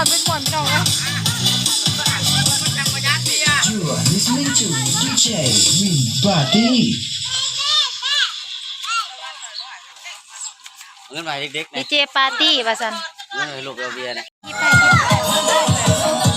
วนเป็นม่วนพี่น้องเอ้ย You are listening to DJ Min Party. เงินไปเด็กๆดีนะเจปาร์ตี้ว่าซั่นเงินให้ลูกเอาเบียร์นะหยิบไปหยิบไป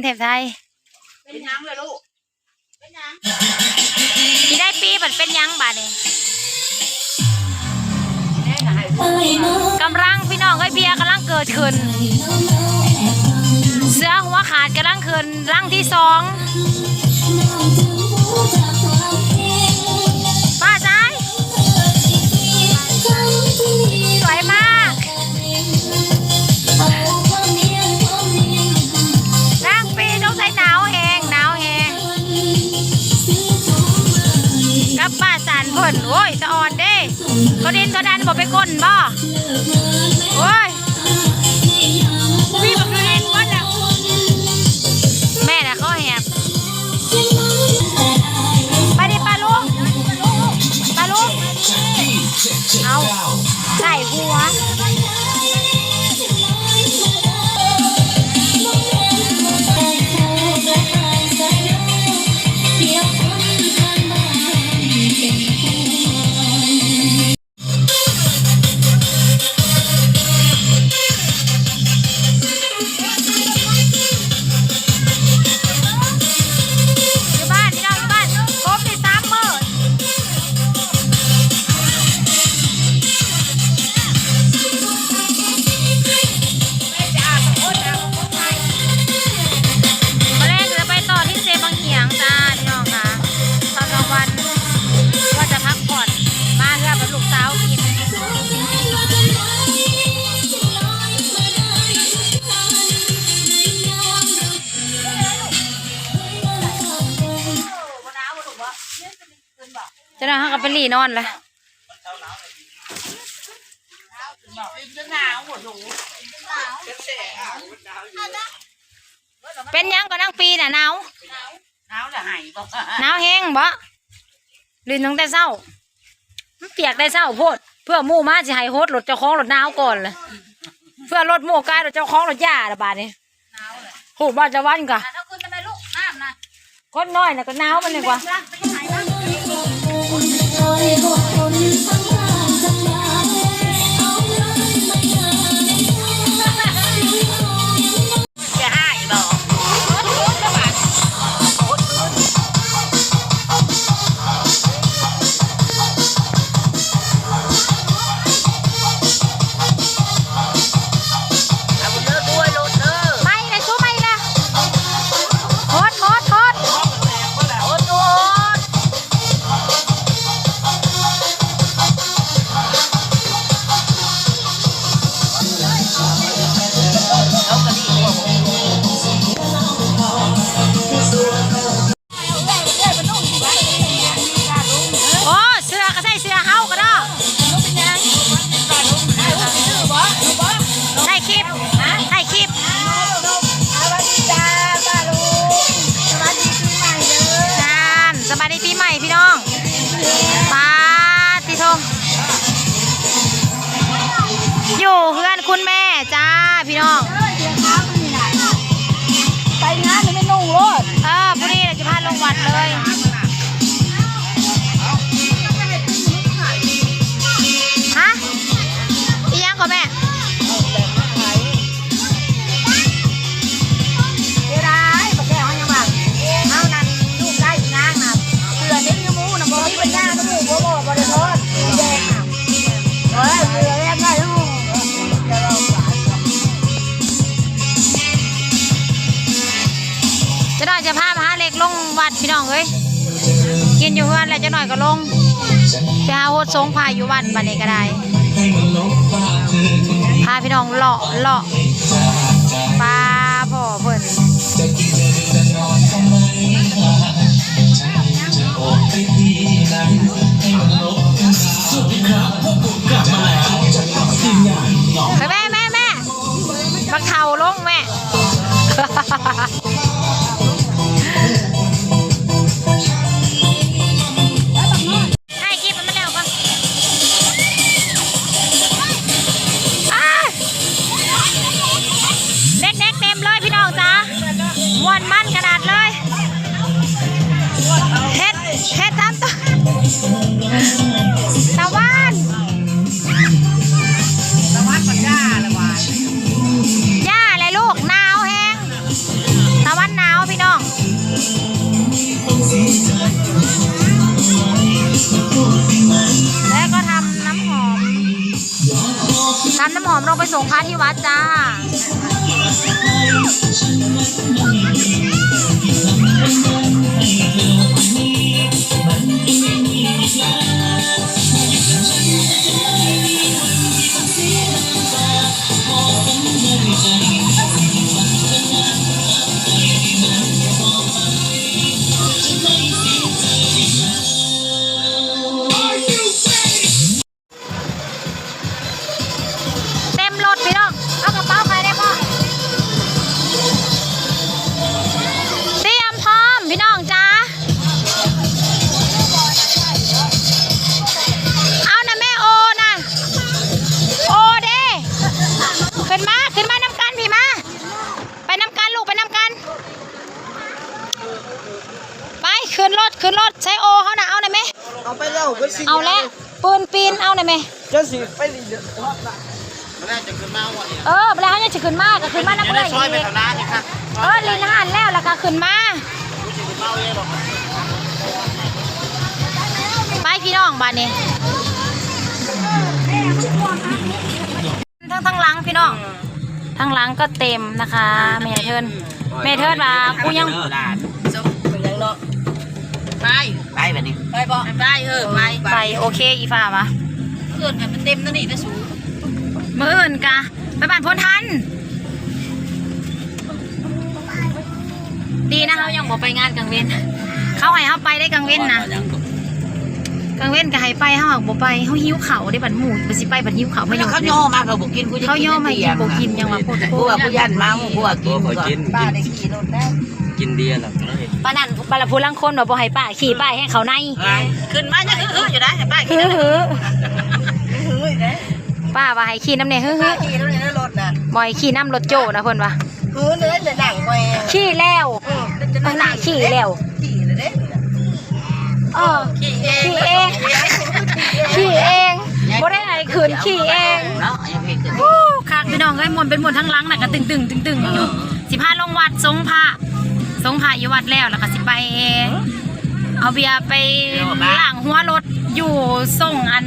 เล่นเทปไทย เป็นยังเลยลูก เป็นยังที่ได้ปีบัดเป็นหยังบาดนี่กำลังพี่น้องเอ้ยเบียร์กำลังเกิดขึ้น เสื้อหัวขาดกำลังขึ้นร่างที่สอง กับป้าสันเพิ่นโอ้ยสะอ่อนเด้เขาดินเขาดันบอกไปก้นบ่โอ้ยพี่บอกดูดินก้นอะแม่น่ะเขาแหบไปดิปลาลูกปลาลูกเอา จะนอนห้างกับเป็นหลีนอนเลยเป็นหยังก็นั่งปีน่ะหนาวหนาวจะหายบ่หนาวแห้งบ่ลืนตั้งแต่เช้ามันเปียกได้เช้าโพด เพื่อหมู่มาสิให้โฮดรถเจ้าของรถหนาวก่อนเลยเพื่อรถหมู่กายรถเจ้าของรถย่าละบาดนี้โหบ้านจะวันกะเอาขึ้นทำไมลูกน้ำนะคนน้อยน่ะก็หนาวมันเลยกว่า จะ เพื่อนคุณแม่จ้าพี่น้อง นอยู่เพื่อนแล้วจะหน่อยก็ลงไปหาโหดทรงพาอยู่วันบันนี้ก็ได้พาพี่น้องเลาะเลาะปลาพ่อเพิ่น เฮ็ดเฮ็ดตามตัวตะวันตะวันปัญญาละวานย่าอะไรลูกหนาวแฮงตะวันหนาวพี่น้องแล้วก็ทำน้ำหอมทำน้ำหอมลงไปส่งพระที่วัดจ้า นปีนเอาหน่อยไหมจะสิไปเดี๋ยวเออแล้วเขาจะขึ้นมาก็ขึ้นมาน้ำเมื่อยอีกเออลินหันแล้วแล้วก็ขึ้นมาไปพี่น้องบ้านนี้ทั้งทั้งหลังพี่น้องทั้งหลังก็เต็มนะคะเมเทิร์นเมเทิร์นมากูยังเป็นยังเนาะไปไปแบบนี้ไปบ่ไปเออไปไปโอเคอีฟ้ามา เพื่อนกันมันเต็มนั่นนี่นะสูมื่ออื่นกะไปบ้านพ้นทัน ดีนะเขายังบอกไปงานกลางเว้นเขาให้เขาไปได้กลางเว้นนะกลางเว้นก็ให้ไปเขาหักบอกไปเขาหิวเข่าวได้บัดหมูไปสิไปบัดหิวเข่าวไม่ยอมเขาย่อมาเขาบอกกินกูจะเขาย่อมากินบอกกินยังว่าพูดกูว่ากูยันมากูว่ากินขอกินป้าได้ขี่รถได้กินเดียหรอกเลยป้านั่นปลาพูลังคนบอกบ่ให้ป้าขี่ป้ายให้เขาในขึ้นมาจะฮืออยู่ได้ป้าฮืขี่อฮือฮือ ได้ป้าว่าให้ขี่น้ำเนี่ยฮือฮืป้าอขี่รถในรถน่ะบ่ให้ขี่น้ำรถโจนะเพิ่นว่าฮือเลยจะดังไปขี่แล้วอือเออหน้าขี่แล้วขี่เลยเด้เออขี่เองขี่เองขี่เองบ่ได้ให้ขืนขี่เองเนาะยังเห็นโอ้คักพี่น้องเอ้ยมวนเป็นมวนทั้งหลังน่ะก็ตึงตึงตึงตึงๆอยู่สิพาลงวัดทรงพระทรงพระอยู่วัดแล้วแล้วก็สิไปเอาเบียร์ไปล้างหัวรถอยู่ส่งอัน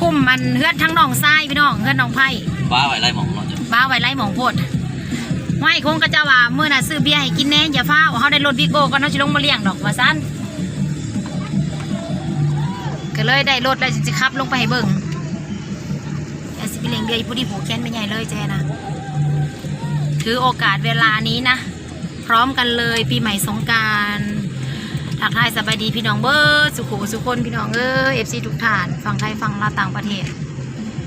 คุมอันเฮือนทั้งน้องทรายพี่น้องเฮือนน้องไผ่บ้าไว้ไรหมองเนาะจ้ะบ้าไว้ไล่หมองโพดไม่คงก็จะว่าเมื่อน่ะซื้อเบียร์ให้กินแน่อย่าฟ้าวเขาได้รถวิโก้ก่อนเขาจะลงมาเลี้ยงดอกว่าสั้นก็เลยได้รถแล้วจะขับลงไปให้เบิ่งแต่สิไปเลี้ยงเบียร์อีผู้ดีผูกแขนไม่ใหญ่เลยแจนะถือโอกาสเวลานี้นะ พร้อมกันเลยปีใหม่สงกราร ทักทายสบายดีพี่น้องเบอร์สุขุสุคนพี่น้องเออเอฟซีทุกท่านฝั่งไทยฝั่งลาวต่างประเทศ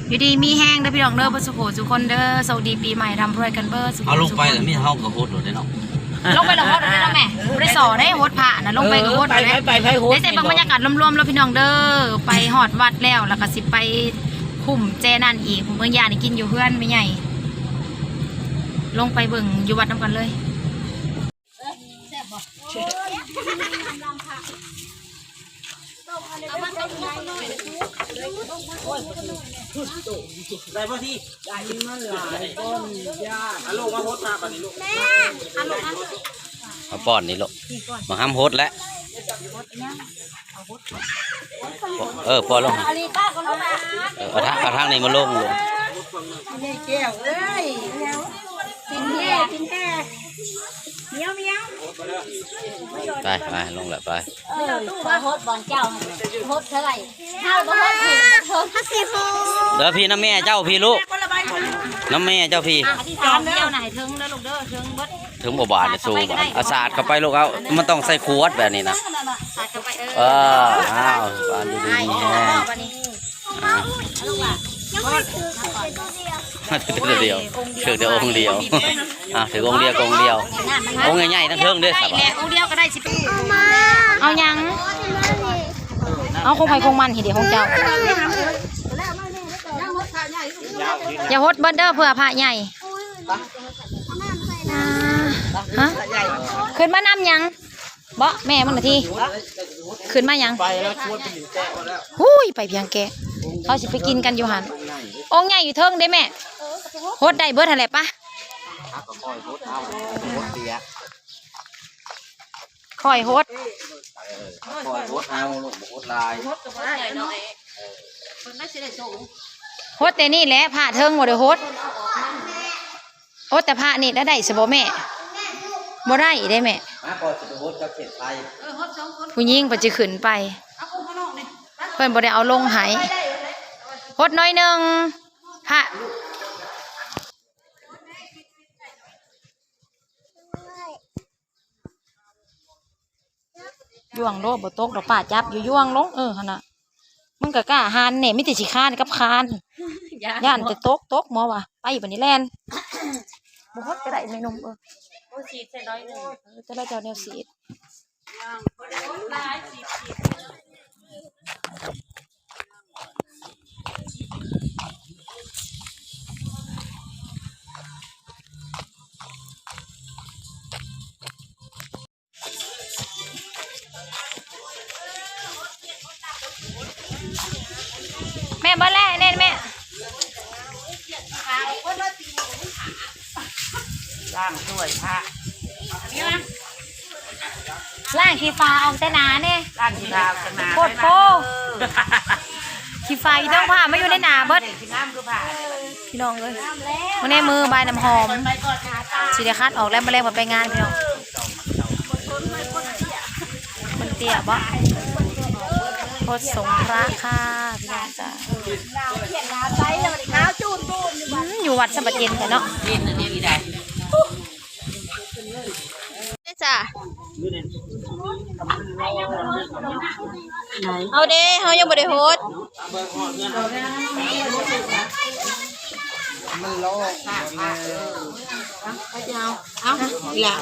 อยู่ดีมีแห้งเด้อพี่น้องเด้อเบอร์สุขุสุคนเด้อสวัสดีปีใหม่ทำรวยกันเบอร์สุขุเอาลงไปสุแล้ควนมีเฮากับโคตรเลยเนาะลงไปแล้วโฮดได้แล้วแม่บ่ได้สอได้โฮดผ่านะลงไปก็โฮดไปได้ไปไปโหได้เสร็จบางบรรยากาศรวมๆแล้วพี่น้องเด้อไปหอดวัดแล้วแล้วก็สิไปคุ้มเจนั่นอีกเมืองยานี่กินอยู่เพื่อนไม่ใหญ่ลงไปเบิ่งอยู่วัดน้ำกันเลย ได้ป่ะที่ได้มาหลายต้นยาอาลูกมาโพสมาป่ะนี่ลูกมาป้อนนี่ลูกมาห้ามโฮดแล้วเออป้อนลงเออเอาทางเอาทางนี้มาลงลงแก้วเอ้ยกินแห่กินแห่ เมียวเมียวไปไปลงแล้วไปบ่โฮดบอลเจ้าโฮดเท่าไหร่เท่าบ่โฮดผิดโฮดห้าสิบโฮเด้อพี่น้ำแม่เจ้าพี่ลูกน้ำแม่เจ้าพี่ที่สามเดียวไหนถึงแล้วลูกเด้อถึงเบิดถึงบ่บานจะสู้บานอาสาดเข้าไปลูกเอามันต้องใส่ขวดแบบนี้นะสาดกันไปเอเออออ้าวบานดูดีนี่แฮง วันนี้ถือเดียวถือเดียวองค์เดียวอะถือองค์เดียวองค์เดียวองค์ใหญ่ๆทั้งเทิงเด้อสับแม่องค์เดียวก็ได้สิเอายังเอาคงไปคงมันทีเดียวของเจ้าอย่าฮดเบิดเด้อเพื่อพระใหญ่อ่าฮะขึ้นมานำยังบ่แม่มันนาทีขึ้นมายังไปแล้วชวนไปอยู่แก้วแล้วหุ้ยไปเพียงแกเขาสิไปกินกันอยู่หันองค์ใหญ่อยู่เทิงได้แม่ ฮดได้เบิดหั่นแหละปะก็คอยโคตรเอาโคตรเสียคอยฮดคอยโคตรเอาลูกโคตรลายฮดแต่นี่แหละพระเทิงบ่ได้ฮดฮดแต่พระนี่ได้ได้สิบ่แม่บ่ได้ได้แม่มาก่อนจะไปโคตรกับเข็ดไปผู้หญิงเพิ่นสิขึ้นไปเพิ่นบ่ได้เอาลงให้ฮดน้อยหนึงพร ย่วงโลดบ่ตกดอกป้าจับอยู่ย่วงลงเออหั่นน่ะมึงก็กล้าหานแหน่มีแต่สิคร้านกับคานย่านแต่ตกตกหมอว่ะไปบัดนี้แล่นบ่ฮดก็ได้แม่นมเออเออจะได้เจ้าแนวสีด แม่บ่แล่แน่นแม่ร่างช่วยพระล่างขี้ฟ้าออกแต่หนาเนี่ยร่างที่ดาวจะมาโคตรโพขี้ฟ้าอีต้องผ่าไม่อยู่ในหนาเบิดที่น้ำก็ผ่าพี่น้องเลยวันนี้มือบายน้ำหอมสีเดคัดออกแล้วมาแรงมาไปงานพี่น้องคนเตี้ยบ่ โคตรสงพระค่ะพี่น้องจ้าใส่เลยขาวจูนจูนอืมอยู่วัดสมบัติเย็นแต่เนาะได้จ้ะเอาเด้เฮายังบ่ได้โฮดมันโลกค่ะเอาเอาอีหล่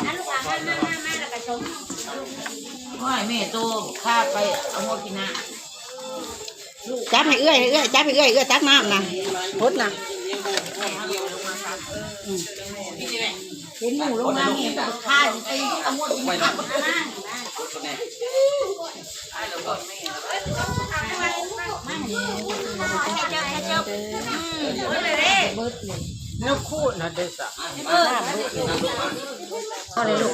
ะว่าแม่โตข้าไปเอาหมดกินนะจับให้เอื้อยให้เอื้อยจับให้เอื้อยเอื้อยตักน้ำนะโฮดนะเห็นหมูลงมาแม่ก็ข้าไปเอาหมดกินนะเนื้อคู่นะเดซ่าเอาเลยลูก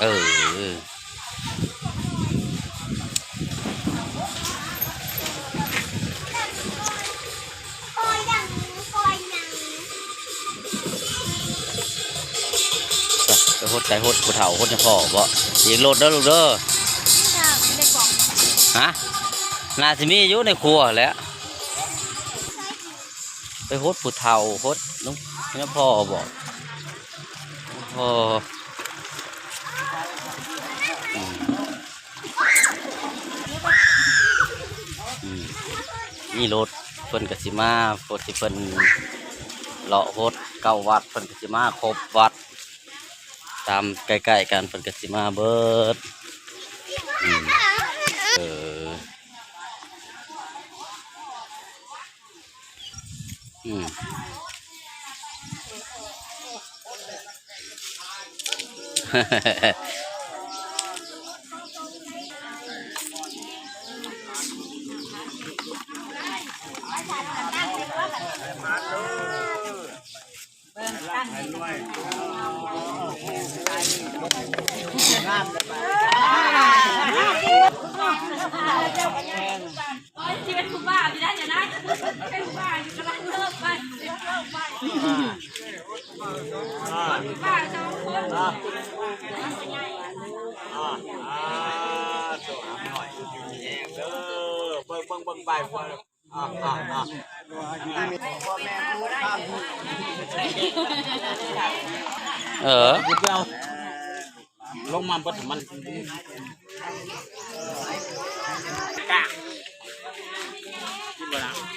เออ ไปหดใจหดผู้เฒ่าหดจะพ่อบ่อีกโลดเด้อลูกเด้อฮะน่าจะมีอยู่ในครัวแหล้วไปหดผู้เฒ่าหดลุงนี่พ่อบอกพ่ออืมอืม นี่รถเพิ่นกสิมาเพิ่นสิเพิ่นเลาะหดเก้าวัดเพิ่นกสิมาครบวัด ตามใกล้ๆกันเพิ่นกสิมาเบิดอืมเอออืม ที่เป็นคุณบ้าพี่ได้อย่านะเป็นคุณบ้าอยู่กำลังเลิกไปเลิกไปบ้าสองคนเบิ่งเบิ่งเบิ่งใบพออ่าอ่าอ่าเออเดี๋ยวลงมาบนมัน กะกินบ่ละ